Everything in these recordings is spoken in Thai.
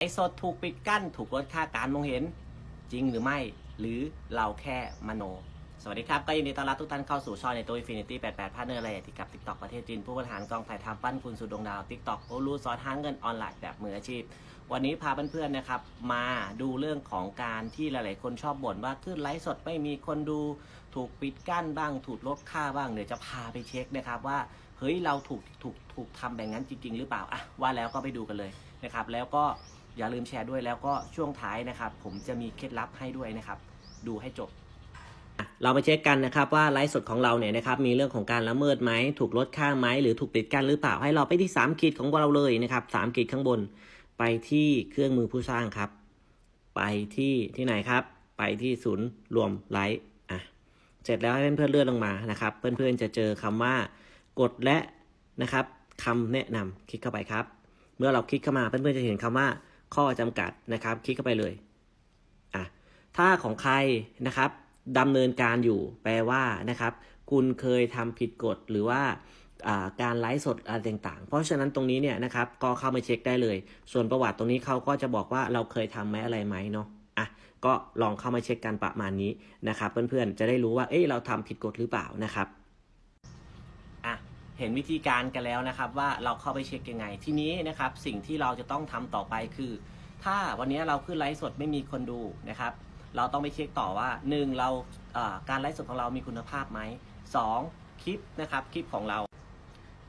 ไอสดถูกปิดกั้นถูกลดค่าการมองเห็นจริงหรือไม่ หรือเราแค่มโน สวัสดีครับ ก็ยินดีต้อนรับทุกท่านเข้าสู่ช่องในตัว Infinity 88พาร์เนอร์เลยที่กับ TikTok ประเทศจีน ผู้บริหารกองถ่ายทำปั้นคุณสู่ดวงดาว TikTok โอรู้สอนหาเงินออนไลน์แบบมืออาชีพ วันนี้พาเพื่อนๆนะครับ มาดูเรื่องของการที่หลายๆ คนชอบบ่นว่าขึ้นไลฟ์สดไม่มีคนดูถูกปิดกั้นบ้าง ถูกลดค่าบ้างเดี๋ยวจะพาไปเช็คนะครับว่าเฮ้ยเราถูกถูกถูกทำแบบนั้นจริง ๆ หรือเปล่าอะว่าแล้วก็ไปดูกันเลยนะครับแล้วก็ อย่าลืมแชร์ด้วยแล้วก็ช่วงท้ายนะครับ ผมจะมีเคล็ดลับให้ด้วยนะครับ ดูให้จบ เรามาเช็คกันนะครับว่าไลฟ์สดของเราเนี่ยนะครับมีเรื่องของการละเมิดไหมถูกลดค่าไหมหรือถูกปิดกั้นหรือเปล่าให้เราไปที่3ขีดของเราเลยนะครับ3ขีดข้างบน ไปที่เครื่องมือผู้สร้างครับ ไปที่ที่ไหนครับ ไปที่ศูนย์รวมไลฟ์อะเสร็จแล้วให้เพื่อนๆเลื่อนลงมานะครับ เพื่อนๆจะเจอคำว่ากดและนะครับคำแนะนำคลิกเข้าไปครับ เมื่อเราคลิกเข้ามาเพื่อนๆจะเห็นคำว่า ข้อจำกัดนะครับ คลิกเข้าไปเลยอะถ้าของใครนะครับดำเนินการอยู่แปลว่านะครับ คุณเคยทำผิดกฎหรือว่าการไลฟ์สดอะไรต่างๆ เพราะฉะนั้นตรงนี้เนี่ยนะครับก็เข้ามาเช็คได้เลย ส่วนประวัติตรงนี้เขาก็จะบอกว่าเราเคยทำไหมอะไรไหมเนาะอะก็ลองเข้ามาเช็คกันประมาณนี้นะครับ เพื่อนๆจะได้รู้ว่าเอ้ยเราทำผิดกฎหรือเปล่านะครับ เห็นวิธีการกันแล้วนะครับ ว่าเราเข้าไปเช็คยังไง ทีนี้นะครับสิ่งที่เราจะต้องทำต่อไปคือ ถ้าวันนี้เราขึ้นไลฟ์สดไม่มีคนดูนะครับ เราต้องไปเช็คต่อว่า 1. เราเอ่อการไลฟ์สดของเรามีคุณภาพไหม 2. คลิปนะครับคลิปของเรา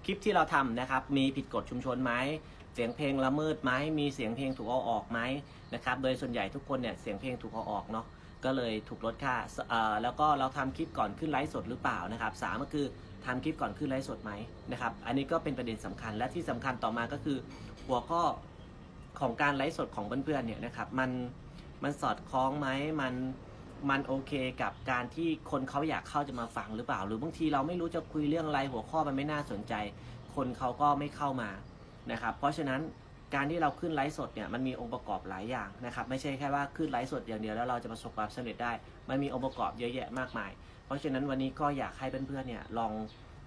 คลิปที่เราทำนะครับ มีผิดกฎชุมชนไหมเสียงเพลงละเมิดไหมมีเสียงเพลงถูกเอาออกไหมนะครับ โดยส่วนใหญ่ทุกคนเนี่ยเสียงเพลงถูกเอาออกเนาะ ก็เลยถูกลดค่าเอ่อแล้วก็เราทำคลิปก่อนขึ้นไลฟ์สดหรือเปล่านะครับสามก็คือทำคลิปก่อนขึ้นไลฟ์สดไหมนะครับ อันนี้ก็เป็นประเด็นสำคัญและที่สำคัญต่อมาก็คือหัวข้อของการไลฟ์สดของเพื่อนๆเนี่ยนะครับมันมันสอดคล้องไหมมันมันโอเคกับการที่คนเขาอยากเข้าจะมาฟังหรือเปล่า หรือบางทีเราไม่รู้จะคุยเรื่องอะไรหัวข้อมันไม่น่าสนใจ คนเขาก็ไม่เข้ามานะครับ เพราะฉะนั้น การที่เราขึ้นไลฟ์สดเนี่ยมันมีองค์ประกอบหลายอย่างนะครับไม่ใช่แค่ว่าขึ้นไลฟ์สดอย่างเดียวแล้วเราจะประสบความสำเร็จได้ มันมีองค์ประกอบเยอะแยะมากมาย เพราะฉะนั้นวันนี้ก็อยากให้เพื่อนๆเนี่ยลอง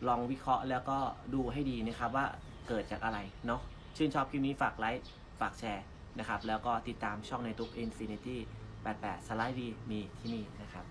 ลองวิเคราะห์แล้วก็ดูให้ดีนะครับว่าเกิดจากอะไรเนาะชื่นชอบคลิปนี้ฝากไลค์ฝากแชร์นะครับแล้วก็ติดตามช่องในทุก Infinity 88สไลด์ดีมีที่นี่นะครับ